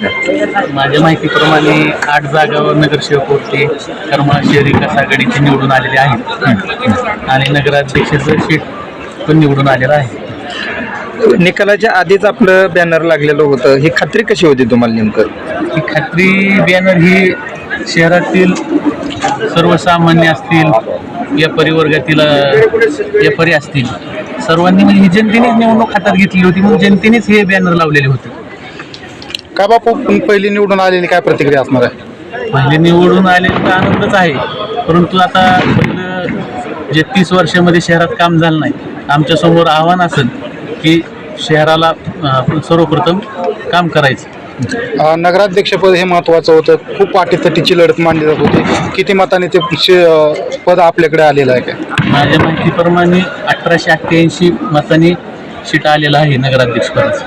माझ्या माहितीप्रमाणे आठ जागावर नगरसेवक होते करमाळा शहरी विकास आघाडीचे निवडून आलेले आहेत आणि नगराध्यक्षाचं सीट पण निवडून आलेलं आहे. निकालाच्या आधीच आपलं बॅनर लागलेलं होतं. ही खात्री कशी होती तुम्हाला नेमकं? ही खात्री बॅनर ही शहरातील सर्वसामान्य असतील या परिवर्गातील व्यापारी असतील सर्वांनी म्हणजे ही जनतेनेच निवडणूक हातात घेतली होती म्हणून जनतेनेच हे बॅनर लावलेले होते. काय बापू पहिली निवडून आलेली काय प्रतिक्रिया असणार आहे? पहिले निवडून आलेला तर आनंदच आहे. परंतु आता पहिलं जे तीस वर्षामध्ये शहरात काम झालं नाही आमच्यासमोर आव्हान असेल की शहराला अं, सर्वप्रथम काम करायचं. अं, नगराध्यक्षपद हे महत्त्वाचं होतं. खूप पाठीतटीची लढत मांडली जात होती. किती मताने ते शे- अं, पद आपल्याकडे आलेलं आहे? काय माझ्या माहितीप्रमाणे अठराशे अठ्ठ्याऐंशी मतांनी सीट आलेलं आहे नगराध्यक्षपदाचं.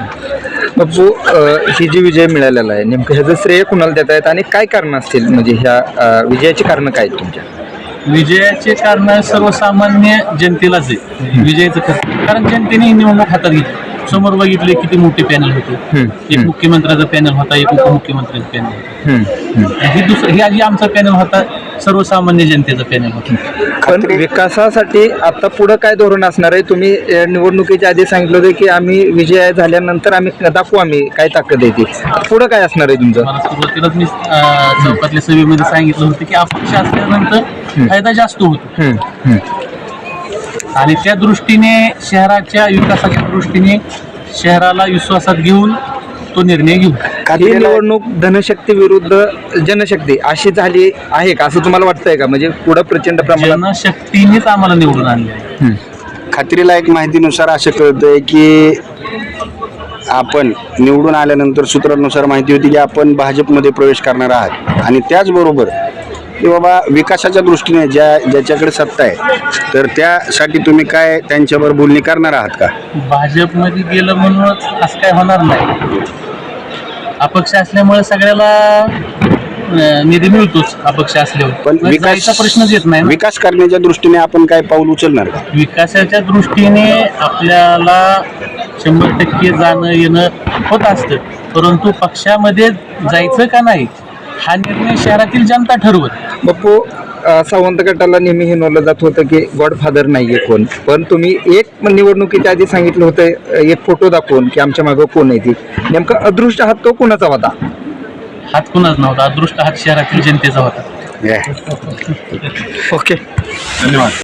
बापू ही जी विजय मिळालेला आहे नेमकं ह्याचं श्रेय कुणाला देत आहेत आणि काय कारण असतील? म्हणजे ह्या विजयाची कारणं काय आहेत तुमच्या? विजयाचे कारण सर्वसामान्य जनतेलाच आहे विजयाचं कारण जनतेने ही निवडणूक हातात घेतली. समोर बघितले किती मोठे पॅनल होते. एक मुख्यमंत्र्याचा पॅनल होता एक उपमुख्यमंत्र्याचा पॅनल होता. ही. दुसरं ही आधी आमचा पॅनल होता. सर्वसामान्य जनतेचा पॅनल होता पण विकासासाठी आता पुढं काय धोरण असणार आहे? तुम्ही अं, निवडणुकीच्या आधी सांगितलं होतं की आम्ही विजय झाल्यानंतर आम्ही दाखवू आम्ही काय ताकद आहे ती. पुढं काय असणार आहे तुमचं? मला सुरुवातीलाच मी अं, चौकातल्या सभेमध्ये सांगितलं होतं की अपक्ष असल्यानंतर फायदा जास्त होतो. हम्म, हम्म. आणि त्या दृष्टीने शहराच्या विकासाच्या दृष्टीने शहराला विश्वासात घेऊन तो निर्णय घेऊ. ही निवडणूक धनशक्ती विरुद्ध जनशक्ती अशी झाली आहे का? असं तुम्हाला वाटतंय का? म्हणजे पुढं प्रचंड प्रमाणात जनशक्तीनेच आम्हाला निवडून आणले आहे. हम्म. खात्रीला एक माहितीनुसार असं कळतंय की आपण निवडून आल्यानंतर सूत्रानुसार माहिती होती की आपण भाजपमध्ये प्रवेश करणार आहात. आणि त्याचबरोबर की बाबा विकासाच्या दृष्टीने ज्या ज्याच्याकडे सत्ता आहे तर त्यासाठी तुम्ही काय त्यांच्याबरोबर बोलणी करणार आहात का? भाजपमध्ये गेलं म्हणूनच असं काय होणार नाही. अपक्ष असल्यामुळे सगळ्याला निधी मिळतोच अपक्ष असल्यावर. पण मग विकास जायचा प्रश्नच येत नाही ना. विकास करण्याच्या दृष्टीने आपण काय पाऊल उचलणार का? विकासाच्या दृष्टीने आपल्याला शंभर टक्के जाणं येणं होत असतं. परंतु पक्षामध्ये जायचं का नाही हा निर्णय शहरातील जनता ठरवत. बापू अ, सावंत गटाला नेहमी हे नोंदलं जात होतं की गॉडफादर नाहीये कोण. पण तुम्ही एक निवडणुकीच्या आधी सांगितलं होतं एक फोटो दाखवून की आमच्या मागं कोण आहे ती. नेमका अदृष्ट हात तो कोणाचा होता हात कुणाच नव्हता? अदृष्ट हात शहरातील जनतेचा होता. ओके. धन्यवाद.